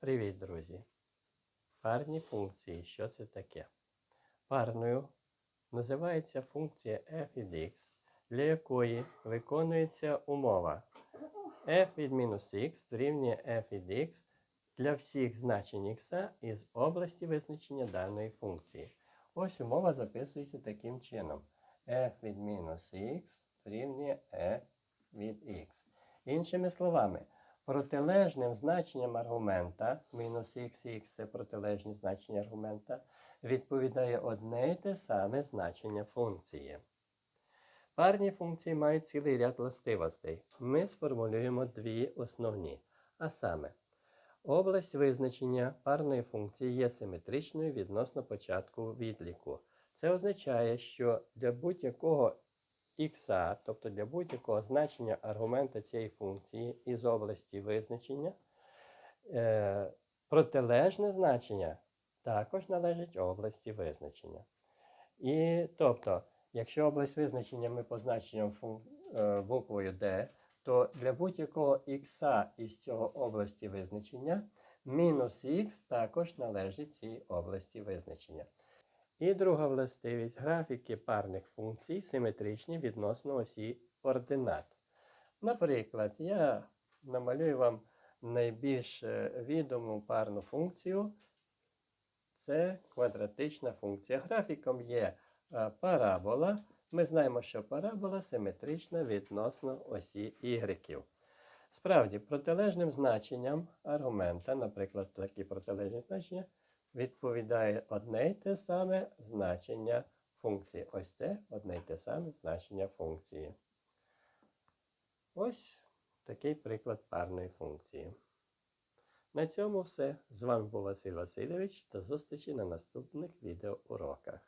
Привіт, друзі! Парні функції. Що це таке? Парною називається функція f від x, для якої виконується умова f від мінус x дорівнює f від x для всіх значень x із області визначення даної функції. Ось умова записується таким чином. f від мінус x дорівнює f від x. Іншими словами, протилежним значенням аргумента, мінус х це протилежні значення аргумента, відповідає одне і те саме значення функції. Парні функції мають цілий ряд властивостей. Ми сформулюємо дві основні. А саме, область визначення парної функції є симетричною відносно початку відліку. Це означає, що для будь-якого х, тобто для будь-якого значення аргумента цієї функції із області визначення, е, протилежне значення також належить області визначення. І тобто, якщо область визначення ми позначимо е, буквою D, то для будь-якого х із цього області визначення мінус х також належить цій області визначення. І друга властивість графіки парних функцій симетричні відносно осі ординат. Наприклад, я намалюю вам найбільш е, відому парну функцію. Це квадратична функція. Графіком є е, парабола. Ми знаємо, що парабола симетрична відносно осі y. Справді, протилежним значенням аргумента, наприклад, такі протилежні значення, відповідає одне й те саме значення функції. Ось це одне й те саме значення функції. Ось такий приклад парної функції. На цьому все. З вами був Василь Васильович. До зустрічі на наступних відеоуроках.